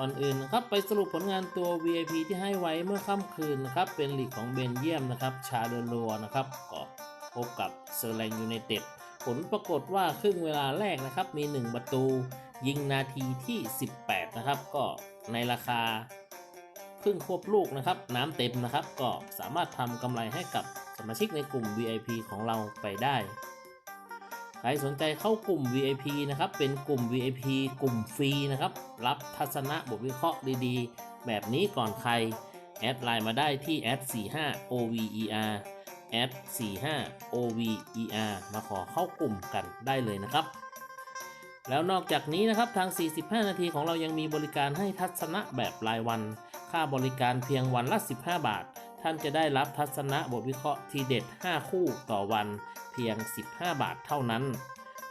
ก่อนอื่นนะครับไปสรุปผลงานตัว VIP ที่ให้ไว้เมื่อค่ำคืนนะครับเป็นลีกของเบนเยียมนะครับชาเดลัวนะครับก็พบกับเซอร์แลงยูไนเต็ดผลปรากฏว่าครึ่งเวลาแรกนะครับมี 1 ประตู ยิงนาทีที่ 18 นะครับ ก็ในราคาครึ่งควบลูกนะครับ น้ำเต็มนะครับ ก็สามารถทำกำไรให้กับสมาชิกในกลุ่ม VIP ของเราไปได้ ใครสนใจเข้ากลุ่ม VIP นะครับ เป็นกลุ่ม VIP กลุ่มฟรีนะครับ รับทัศนะบทวิเคราะห์ดีๆ แบบนี้ก่อนใคร แอดไลน์มาได้ที่แอด45 OVER แอด45 OVER มาขอเข้ากลุ่มกันได้เลยนะครับ แล้วนอกจากนี้นะครับทาง 45 นาทีของเรายังมีบริการให้ทัศนะแบบรายวัน ค่าบริการเพียงวันละ 15 บาท ท่านจะได้รับทัศนะบทวิเคราะห์ทีเด็ด 5 คู่ต่อวันเพียง 15 บาทเท่านั้น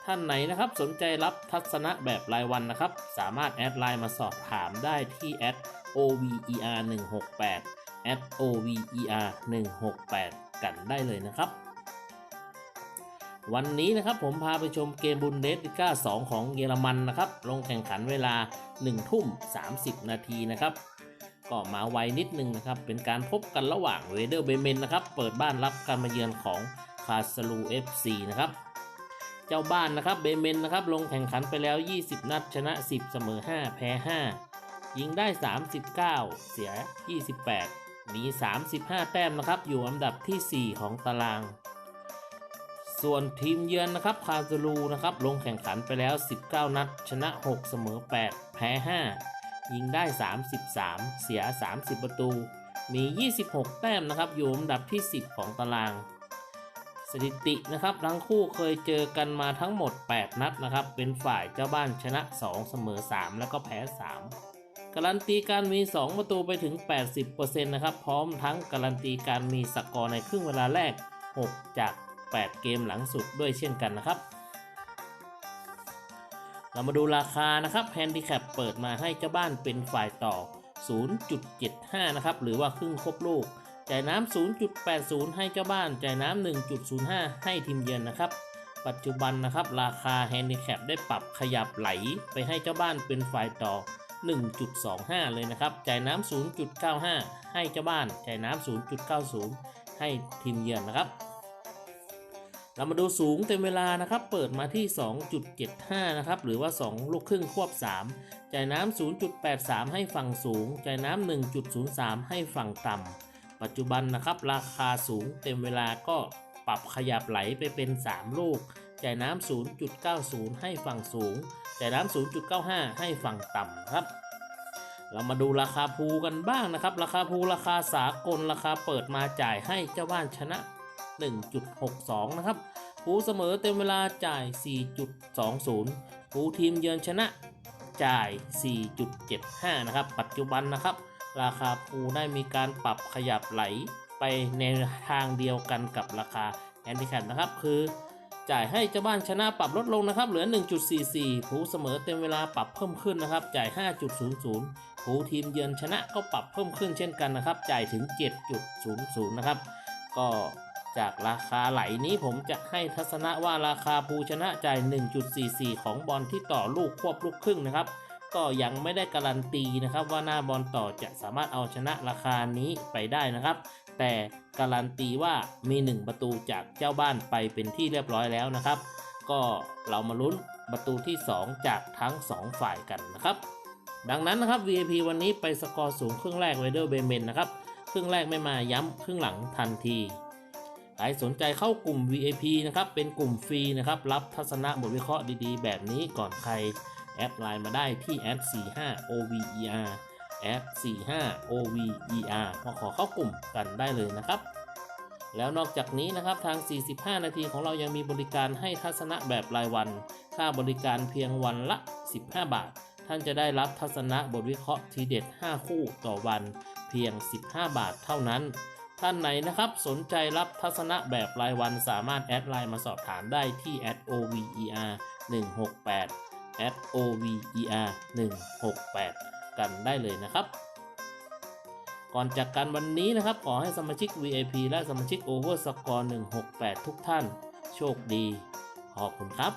ท่านไหนนะครับสนใจรับทัศนะแบบรายวันนะครับ สามารถแอดไลน์มาสอบถามได้ที่แอด OVER 168แอด OVER 168 กันได้เลยนะครับ วันนี้นะครับผมพาไปชมเกมบุนเดสลิก้า 2 ของเยอรมันนะครับ ลงแข่งขันเวลา 1 ทุ่ม 30 นาทีนะครับ ก็มาไวนิดนึงนะครับ เป็นการพบกันระหว่างเวเดอร์เบเมนนะครับ เปิดบ้านรับการมาเยือนของคาสลู FC นะครับ เจ้าบ้านนะครับเบเมนนะครับลงแข่งขันไปแล้ว 20 นัดชนะ 10 เสมอ 5 แพ้ 5 ยิงได้ 39 เสีย 28 มี 35 แต้มนะครับ อยู่อันดับทีสี่4 ของตาราง ส่วนทีมเยือนนะครับคาซูลูนะครับลงแข่งขันไปแล้ว 19 นัด ชนะ 6 เสมอ 8 แพ้ 5 ยิงได้ 33 เสีย 30 ประตู มี 26 แต้มนะครับ อยู่อันดับที่ 10 ของตาราง สถิตินะครับทั้งคู่เคยเจอกันมาทั้งหมด 8 นัดนะครับ เป็นฝ่ายเจ้าบ้านชนะ 2 เสมอ 3 แล้วก็แพ้ 3 การันตีการมี 2 ประตูไปถึง 80%นะครับ พร้อมทั้งการันตีการมีสกอร์ในครึ่งเวลาแรก 6 จาก 8 เกมหลังสุดด้วยเช่นกันนะครับ เรามาดูราคานะครับแฮนดิแคปเปิดมาให้เจ้าบ้านเป็นฝ่ายต่อ 0.75 นะครับ หรือว่าครึ่งครบลูก จ่ายน้ำ 0.80 ให้เจ้าบ้าน จ่ายน้ำ 1.05 ให้ทีมเยือนนะครับ ปัจจุบันนะครับ ราคาแฮนดิแคปได้ปรับขยับไหลไปให้เจ้าบ้านเป็นฝ่ายต่อ 1.25 เลยนะครับ จ่ายน้ำ 0.95 ให้เจ้าบ้าน จ่ายน้ำ 0.90 ให้ทีมเยือนนะครับ เรามาดูสูงเต็มเวลานะครับ เปิดมาที่ 2.75 นะครับ หรือว่า 2 ลูกครึ่งควบ 3 จ่ายน้ำ 0.83 ให้ฝั่งสูง จ่ายน้ำ 1.03 ให้ฝั่งต่ำ ปัจจุบันนะครับ ราคาสูงเต็มเวลาก็ปรับขยับไหลไปเป็น 3 ลูก จ่ายน้ำ 0.90 ให้ฝั่งสูง จ่ายน้ำ 0.95 ให้ฝั่งต่ำครับ เรามาดูราคาภูกันบ้างนะครับ ราคาภูราคาสากลราคาเปิดมาจ่ายให้เจ้าบ้านชนะ 1.62 นะครับภูเสมอเต็มเวลาจ่าย 4.20ภูทีมเยือนชนะจ่าย 4.75 นะครับ ปัจจุบันนะครับ ราคาภูได้มีการปรับขยับไหลไปในทางเดียวกันกับราคาแอนดิแคปนะครับ คือจ่ายให้เจ้าบ้านชนะปรับลดลงนะครับเหลือ 1.44ภูเสมอเต็มเวลาปรับเพิ่มขึ้นนะครับ จ่าย 5.00ภูทีมเยือนชนะก็ปรับเพิ่มขึ้นเช่นกันนะครับ จ่ายถึง 7.00 นะครับ ก็ จากราคาไหลนี้ผมจะให้ทัศนะว่าราคาภูชนะจ่าย 1.44 ของบอลที่ต่อลูกควบลูกครึ่งนะครับ ก็ยังไม่ได้การันตีนะครับ ว่าหน้าบอลต่อจะสามารถเอาชนะราคานี้ไปได้นะครับ แต่การันตีว่ามี 1 ประตูจากเจ้าบ้านไปเป็นที่เรียบร้อยแล้วนะครับ ก็เรามาลุ้นประตูที่ 2 จากทั้ง 2 ฝ่ายกันนะครับ ดังนั้นนะครับ VIP วันนี้ไปสกอร์สูงครึ่งแรกไวเดอร์เบเมนนะครับครึ่งแรกไม่มาย้ำครึ่งหลังทันที ใครสนใจเข้ากลุ่ม VIP นะครับเป็นกลุ่มฟรีนะครับรับทัศนะบทวิเคราะห์ดีๆ แบบนี้ก่อนใครแอดไลน์มาได้ที่แอด45 OVER แอด45 OVER มาขอเข้ากลุ่มกันได้เลยนะครับ แล้วนอกจากนี้นะครับทาง 45 นาทีของเรายังมีบริการให้ทัศนะแบบรายวัน ค่าบริการเพียงวันละ 15 บาท ท่านจะได้รับทัศนะบทวิเคราะห์ทีเด็ด 5 คู่ต่อวัน เพียง 15 บาทเท่านั้น ท่านไหนนะครับสนใจรับทัศนะแบบรายวันสามารถแอดไลน์มาสอบถามได้ที่ @over 168 @over 168 กันได้เลยนะครับ ก่อนจากกันวันนี้นะครับ ขอให้สมาชิก VIP และสมาชิก Over Score 168 ทุกท่าน โชคดี ขอบคุณครับ